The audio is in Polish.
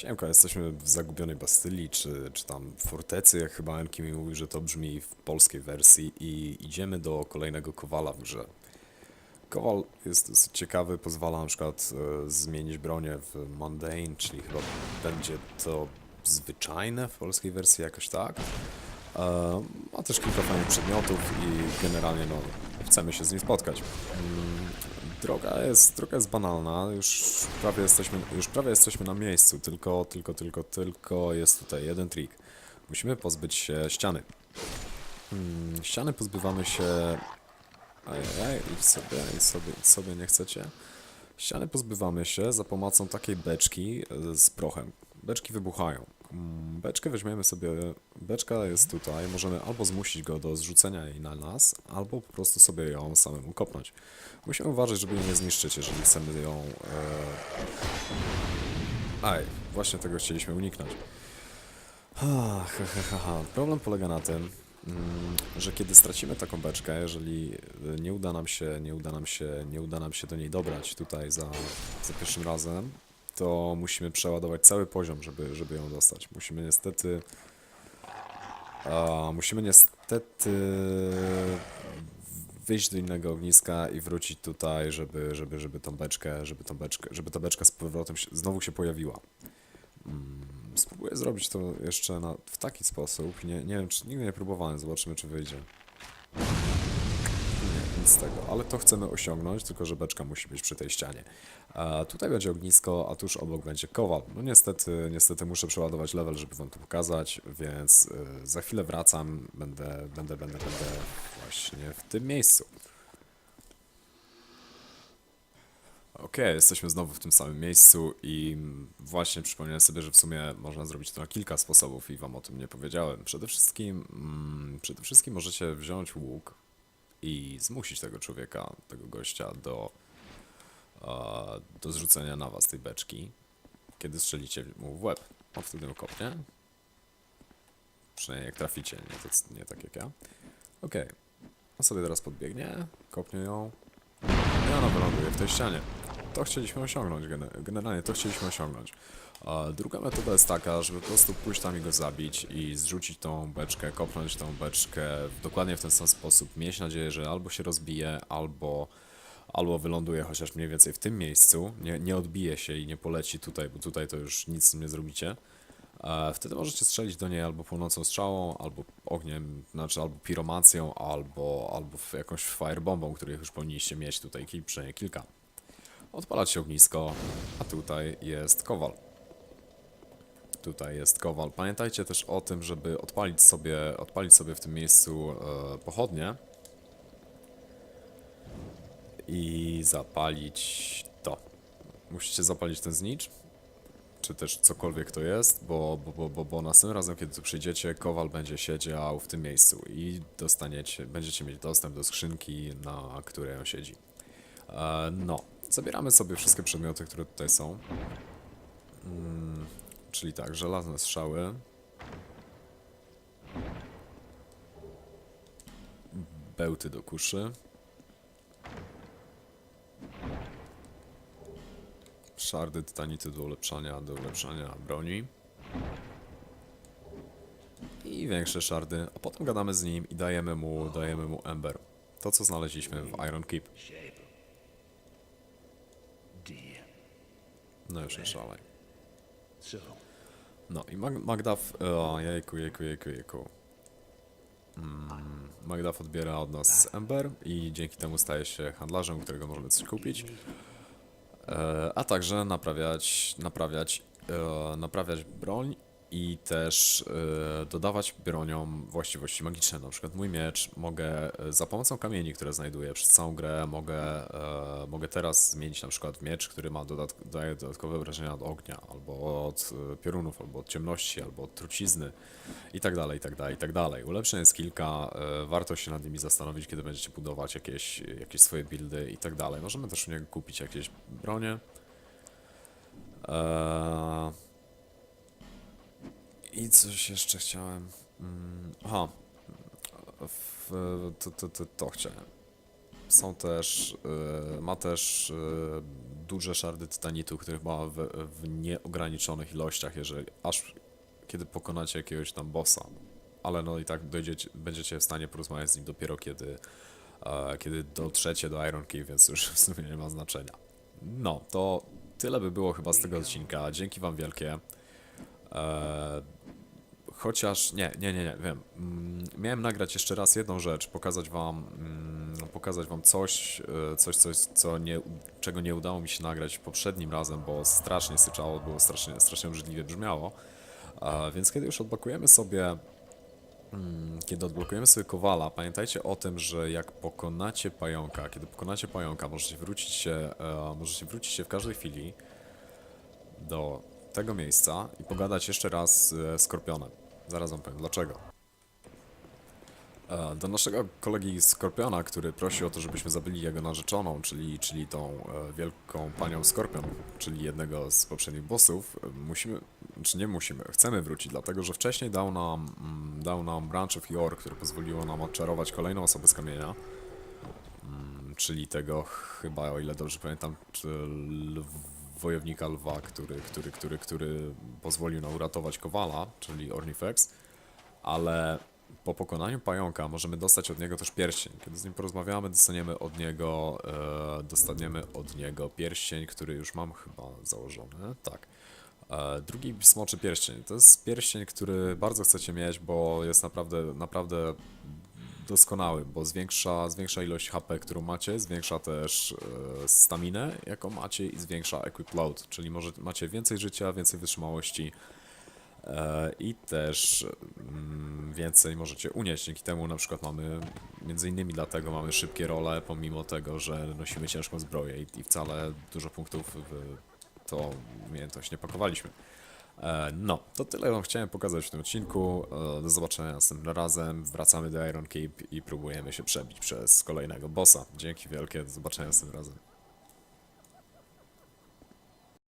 Siemka, jesteśmy w zagubionej Bastylii, czy, czy tam fortecy, jak chyba Enki mi mówił, że to brzmi w polskiej wersji i idziemy do kolejnego kowala w grze. Kowal jest dosyć ciekawy, pozwala na przykład e, zmienić bronię w mundane, czyli chyba będzie to zwyczajne w polskiej wersji jakoś tak. E, ma też kilka fajnych przedmiotów i generalnie no, chcemy się z nim spotkać. Mm, Droga jest, droga jest banalna, już prawie jesteśmy, już prawie jesteśmy na miejscu, tylko, tylko, tylko, tylko jest tutaj jeden trik. Musimy pozbyć się ściany. Hmm, ściany pozbywamy się... Ajajaj, idź sobie, idź sobie, idź sobie, nie chcecie? Ściany pozbywamy się za pomocą takiej beczki e, z prochem. Beczki wybuchają. Mm, Beczkę weźmiemy sobie, beczka jest tutaj, możemy albo zmusić go do zrzucenia jej na nas, albo po prostu sobie ją samemu kopnąć. Musimy uważać, żeby jej nie zniszczyć, jeżeli chcemy ją... E... Aj, właśnie tego chcieliśmy uniknąć. Ha, ha, ha, ha, ha. Problem polega na tym, mm, że kiedy stracimy taką beczkę, jeżeli e, nie uda nam się, nie uda nam się, nie uda nam się do niej dobrać tutaj za, za pierwszym razem, to musimy przeładować cały poziom, żeby, żeby ją dostać. Musimy niestety... A, musimy niestety wyjść do innego ogniska i wrócić tutaj, żeby, żeby, żeby tą beczkę, żeby tą beczkę, żeby ta beczka z powrotem się, znowu się pojawiła. Mm, Spróbuję zrobić to jeszcze na, w taki sposób. Nie, nie wiem, czy nigdy nie próbowałem, zobaczymy, czy wyjdzie. Nic z tego, ale to chcemy osiągnąć, tylko że beczka musi być przy tej ścianie. A tutaj będzie ognisko, a tuż obok będzie kowal. No niestety, niestety muszę przeładować level, żeby wam to pokazać, więc y, za chwilę wracam, będę, będę, będę, będę właśnie w tym miejscu. Okej, jesteśmy znowu w tym samym miejscu i właśnie przypomniałem sobie, że w sumie można zrobić to na kilka sposobów i wam o tym nie powiedziałem. Przede wszystkim, mm, przede wszystkim możecie wziąć łuk i zmusić tego człowieka, tego gościa do, a, do zrzucenia na was tej beczki, kiedy strzelicie mu w łeb. On wtedy ją kopnie. Przynajmniej jak traficie, nie, tak- nie tak jak ja. Okej. On sobie teraz podbiegnie, kopnie ją, i ona wyląduje w tej ścianie. To chcieliśmy osiągnąć, gene- generalnie to chcieliśmy osiągnąć. Druga metoda jest taka, żeby po prostu pójść tam i go zabić i zrzucić tą beczkę, kopnąć tą beczkę dokładnie w ten sam sposób. Mieć nadzieję, że albo się rozbije, albo, albo wyląduje chociaż mniej więcej w tym miejscu, nie, nie odbije się i nie poleci tutaj, bo tutaj to już nic nie zrobicie. E, Wtedy możecie strzelić do niej albo płonącą strzałą, albo ogniem, znaczy albo piromacją, albo, albo jakąś firebombą, których już powinniście mieć tutaj przynajmniej kilka. Odpalacie ognisko, a tutaj jest kowal. Tutaj jest kowal. Pamiętajcie też o tym, żeby odpalić sobie, odpalić sobie w tym miejscu e, pochodnie i zapalić to. Musicie zapalić ten znicz, czy też cokolwiek to jest, bo, bo, bo, bo, bo następnym razem, kiedy tu przyjdziecie, kowal będzie siedział w tym miejscu i dostaniecie, będziecie mieć dostęp do skrzynki, na której on siedzi. E, no, zabieramy sobie wszystkie przedmioty, które tutaj są. Mm, czyli tak, żelazne strzały. Bełty do kuszy. Szardy tytanity do ulepszania, do ulepszania broni. I większe szardy, a potem gadamy z nim i dajemy mu, dajemy mu Ember. To co znaleźliśmy w Iron Keep. No już nie szalej. No i Mag Magdaf... O, jejku, jejku, jejku, jejku. Mm, Magdaf odbiera od nas Ember i dzięki temu staje się handlarzem, którego możemy coś kupić. E, a także naprawiać, naprawiać, e, naprawiać broń i też e, dodawać broniom właściwości magiczne. Na przykład mój miecz mogę e, za pomocą kamieni, które znajduję przez całą grę, mogę, e, mogę teraz zmienić na przykład miecz, który ma daje dodatkowe wrażenia od ognia, albo od piorunów, albo od ciemności, albo od trucizny i tak dalej, i tak dalej, i tak dalej. Ulepszeń jest kilka, warto się nad nimi zastanowić, kiedy będziecie budować jakieś, jakieś swoje buildy i tak dalej. Możemy też u niego kupić jakieś bronie. Eee... I coś jeszcze chciałem. Mm, aha. W, to, to, to, to chciałem. są też, e, ma też e, duże szardy tytanitu, których ma w, w nieograniczonych ilościach, jeżeli aż kiedy pokonacie jakiegoś tam bossa. Ale no i tak dojdziecie, będziecie w stanie porozmawiać z nim dopiero kiedy, e, kiedy dotrzecie do Iron Key, więc już w sumie nie ma znaczenia. No, to tyle by było chyba z tego odcinka. Dzięki wam wielkie. E, Chociaż nie, nie, nie, nie, wiem. Mm, Miałem nagrać jeszcze raz jedną rzecz, pokazać wam, mm, pokazać wam coś, e, coś, coś, co nie, czego nie udało mi się nagrać poprzednim razem, bo strasznie syczało, było strasznie, strasznie obrzydliwie brzmiało. E, Więc kiedy już odblokujemy sobie, mm, kiedy odblokujemy sobie Kowala, pamiętajcie o tym, że jak pokonacie pająka, kiedy pokonacie pająka, możecie wrócić się, e, możecie wrócić się w każdej chwili do tego miejsca i pogadać jeszcze raz z Skorpionem. Zaraz wam powiem dlaczego. E, Do naszego kolegi Skorpiona, który prosił o to, żebyśmy zabili jego narzeczoną, czyli, czyli tą e, wielką panią Skorpion, czyli jednego z poprzednich bossów, musimy, czy nie musimy, chcemy wrócić, dlatego że wcześniej dał nam, mm, dał nam Branch of Yore, które pozwoliło nam odczarować kolejną osobę z kamienia, Mm, czyli tego chyba, o ile dobrze pamiętam, czy lw, wojownika lwa, który, który, który, który pozwolił nam uratować Kowala, czyli Ornifex, ale po pokonaniu pająka możemy dostać od niego też pierścień. Kiedy z nim porozmawiamy, dostaniemy od niego, e, dostaniemy od niego pierścień, który już mam chyba założony, tak. E, drugi smoczy pierścień. To jest pierścień, który bardzo chcecie mieć, bo jest naprawdę, naprawdę doskonały, bo zwiększa, zwiększa ilość HP, którą macie, zwiększa też e, staminę, jaką macie i zwiększa equip load, czyli może macie więcej życia, więcej wytrzymałości e, i też mm, więcej możecie unieść. Dzięki temu na przykład mamy, między innymi dlatego mamy szybkie role, pomimo tego, że nosimy ciężką zbroję i, i wcale dużo punktów w tą umiejętność nie pakowaliśmy. E, No, to tyle wam chciałem pokazać w tym odcinku. E, Do zobaczenia następnym razem. Wracamy do Iron Cape i próbujemy się przebić przez kolejnego bossa. Dzięki wielkie, do zobaczenia następnym razem.